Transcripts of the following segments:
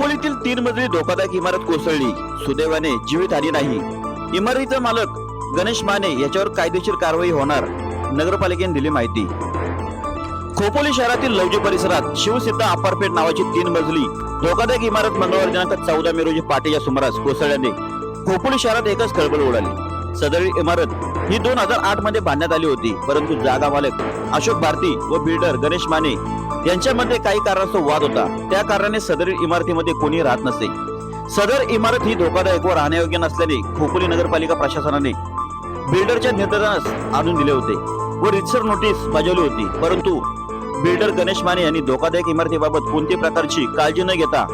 इमारतीतील तीन मजली धोकादायक इमारत कोसळली. सुदैवाने जीवितहानी नाही. इमारतीचा मालक गणेश माने याच्यावर कायदेशीर कारवाई होणार नगरपालिकेने दिली माहिती. खोपोली शहरातील लवजी परिसरात शिवसिद्धा अपार्टमेंट नावाची तीन मजली धोकादायक इमारत मंगळवार दिनांक चौदा मे रोजी पहाटेच्या सुमारास कोसळल्याने खोपोली शहरात एकच खळबळ उडाली. सदरील इमारत ही दोन हजार आठमध्ये बांधण्यात आली होती. परंतु जागा मालक अशोक भारती व बिल्डर गणेश माने यांच्यामध्ये काही कारणास्तव वाद होता. त्या कारणाने सदरील इमारतीमध्ये कोणी राहत नसे. सदर इमारत ही धोकादायक व राहण्यायोग्य नसल्याने खोपोली नगरपालिका प्रशासनाने बिल्डरच्या निर्देशनास आणून दिले होते व रितसर नोटीस बजावली होती. परंतु बिल्डर गणेश माने यांनी धोकादायक इमारतीबाबत कोणत्याही प्रकारची काळजी न घेता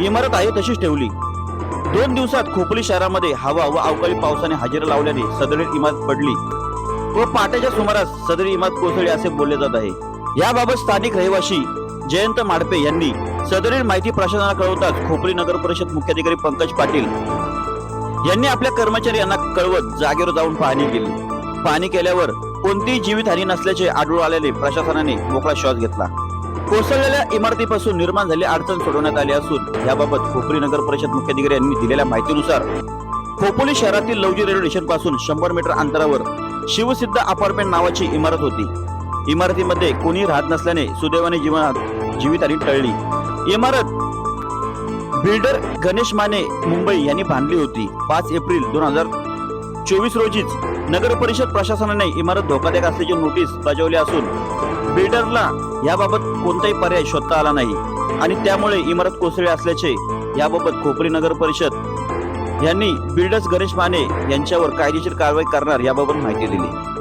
इमारत आहे तशीच ठेवली. दोन दिवसात खोपोली शहरामध्ये हवा व अवकाळी पावसाने हजेरी लावल्याने सदरील इमारत पडली. व पहाटेच्या सुमारास सदरी इमारत कोसळली असे बोलले जात आहे. याबाबत स्थानिक रहिवासी जयंत माडपे यांनी सदरील माहिती प्रशासनाला कळवताच खोपोली नगर परिषद मुख्याधिकारी पंकज पाटील यांनी आपल्या कर्मचारी यांना कळवत जागेवर जाऊन पाहणी केली. पाहणी केल्यावर कोणतीही जीवितहानी नसल्याचे आढळून आल्याने प्रशासनाने मोकळा श्वास घेतला. कोसळलेल्या इमारतीपासून निर्माण झालेली अडचण सोडवण्यात आली असून याबाबत खोपोली नगर परिषद मुख्याधिकारी यांनी दिलेल्या माहितीनुसार खोपोली शहरातील लवजी रेल्वे स्टेशनपासून शंभर मीटर अंतरावर शिवसिद्ध अपार्टमेंट नावाची इमारत होती. इमारतीमध्ये कोणी राहत नसल्याने सुदैवाने जीवनात जीवितहानी टळली. इमारत बिल्डर गणेश माने मुंबई यांनी बांधली होती. पाच एप्रिल दोन हजार चोवीस रोजीच नगर परिषद प्रशासनाने इमारत धोकादायक असल्याची नोटीस बजावली असून बिल्डरला याबाबत कोणताही पर्याय शोधता आला नाही. आणि त्यामुळे इमारत कोसळली असल्याचे याबाबत खोपरी नगर परिषद यांनी बिल्डर्स गणेश माने यांच्यावर कायदेशीर कारवाई करणार याबाबत माहिती दिली.